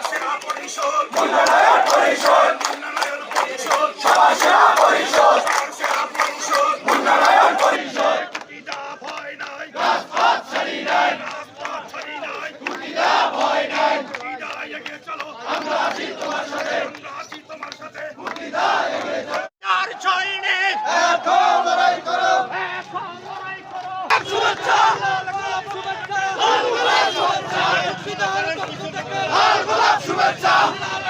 সেরা পরিষদ মন্ডলায়ন পরিষদ মন্ডলায়ন পরিষদ সবার সেরা পরিষদ সেরা পরিষদ মন্ডলায়ন পরিষদ কুটিদা ভয় নাই রাজপথ ছাড়ি নাই রাজপথ ছাড়ি নাই কুটিদা ভয় নাই কুটিদা এগিয়ে চলো আমরা আছি তোমার সাথে আমরা আছি তোমার সাথে কুটিদা এগিয়ে চলো আর সৈনিক এখন Oh,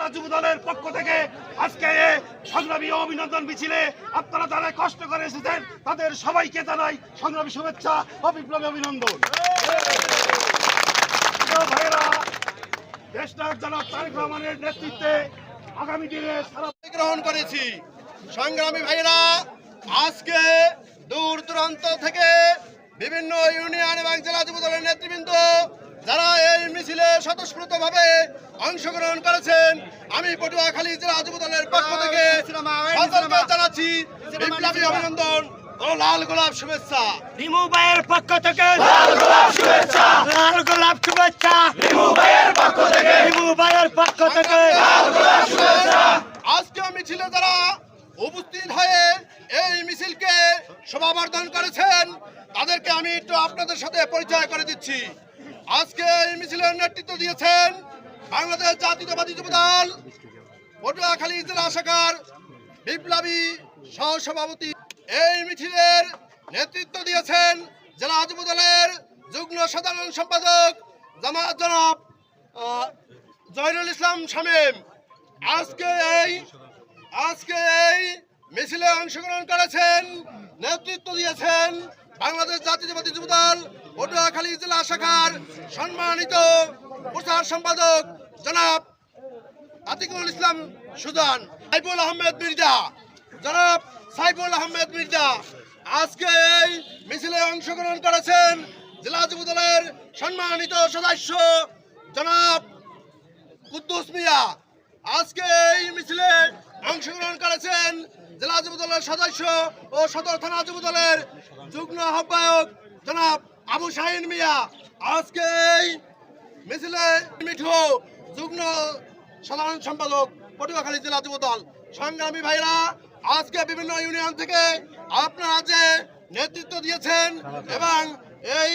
জেলা যুব দলের পক্ষ থেকে আজকে সংগ্রামী অভিনন্দন মিছিলে আপনারা যারা কষ্ট করে এসেছেন, তাদের সবাইকে জানাই সংগ্রামী শুভেচ্ছা ও বিপ্লবী অভিনন্দন। ভাইয়েরা দেশ নায়ক জনাব তারেক রহমানের নেতৃত্বে আগামী দিনে সারা গ্রহণ করেছি। সংগ্রামী ভাইরা আজকে দূর দূরান্ত থেকে বিভিন্ন ইউনিয়ন এবং জেলা যুব দলের নেতৃবৃন্দ যারা এই মিছিলে স্বতঃস্ফূর্ত ভাবে অংশগ্রহণ করেছেন আমি পটুয়াখালী জেলা যুব দলের পক্ষ থেকে সকলকে জানাচ্ছি বিপ্লবী অভিনন্দন ও লাল গোলাপ শুভেচ্ছা। রিমু ভাইয়ের পক্ষ থেকে লাল গোলাপ শুভেচ্ছা। লাল গোলাপ শুভেচ্ছা। রিমু ভাইয়ের পক্ষ থেকে। রিমু ভাইয়ের পক্ষ থেকে। আজকে মিছিলে যারা উপস্থিত হয়ে এই মিছিলকে শোভাবর্ধন করেছেন তাদেরকে আমি একটু আপনাদের সাথে পরিচয় করে দিচ্ছি। আজকে এই মিছিলের নেতৃত্ব দিয়েছেন বাংলাদেশ জাতীয়তাবাদী যুব দল, পটুয়াখালী জেলা শাখার বিপ্লবী সহসভাপতি। এই মিছিলের নেতৃত্ব দিয়েছেন জেলা যুব দলের যুগ্ম সাধারণ সম্পাদক জামা জনাব জহিরুল ইসলাম শামীম। আজকে এই আজকে এই মিছিলে অংশগ্রহণ করেছেন, নেতৃত্ব দিয়েছেন বাংলাদেশ জাতীয়তাবাদী যুবদল, পটুয়াখালী জেলা শাখার সম্মানিত প্রচার সম্পাদক জনাব আতিকুল ইসলাম সুদান সাইফুল আহমেদ মির্জা। জনাব সাইফুল আহমেদ মির্জা, আজকে এই মিছিলে অংশগ্রহণ করেছেন জেলা যুবদলের সম্মানিত সদস্য জনাব কুদ্দুস মিয়া। আজকে এই মিছিলে অংশগ্রহণ করেছেন জেলা যুব দলের সদস্য ও সদর থানা যুব দলের যুগ্ম আহ্বায়ক জনাব আবু শাহিন মিয়া। আজকে এই মিছিলে মিঠু যুগ্ম সাধারণ সম্পাদক পটুয়াখালী জেলা যুব দল সংগ্রামী ভাইরা, আজকে বিভিন্ন ইউনিয়ন থেকে আপনারা যে নেতৃত্ব দিয়েছেন এবং এই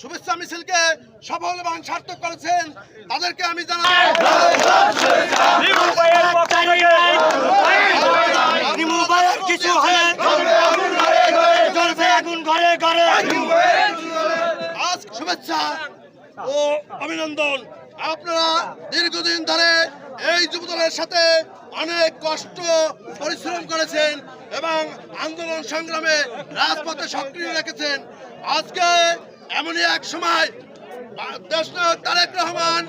শুভেচ্ছা মিছিলকে সফল এবং সার্থক করেছেন, তাদেরকে আমি জানাই রিমু ভাইয়ের পক্ষ থেকে রিমু ভাইয়ের কিছু হলে জ্বলবে ঘরে আজ শুভেচ্ছা ও অভিনন্দন। আপনারা দীর্ঘদিন ধরে এই যুবদলের সাথে অনেক কষ্ট পরিশ্রম করেছেন এবং আন্দোলন সংগ্রামে রাজপথে সক্রিয় রেখেছেন। আজকে এমনই এক সময় দেশনায়ক তারেক রহমান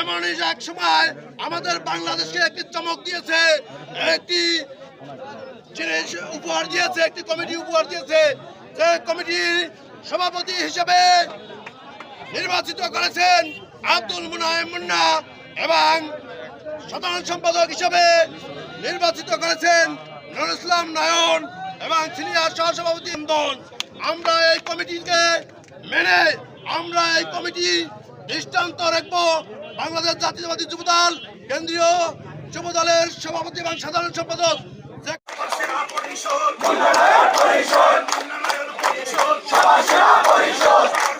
এমনই এক সময় আমাদের বাংলাদেশকে একটি চমক দিয়েছে একটি জিনিস উপহার দিয়েছে একটি কমিটি উপহার দিয়েছে। কমিটির সভাপতি হিসেবে নির্বাচিত করেছেন আব্দুল মুনায়েম মুন্না এবং সাধারণ সম্পাদক হিসেবে নির্বাচিত করেছেন নুরুল ইসলাম নয়ন এবং সিনিয়র সহসভাপতি ইন্দন আমরা এই কমিটিকে মেনে আমরা এই কমিটি দৃষ্টান্ত রাখব। বাংলাদেশ জাতীয়তাবাদী যুবদল, কেন্দ্রীয় যুবদলের সভাপতি এবং সাধারণ সম্পাদক পরিষদ। পরিষদ সভা সেবা পরিষদ।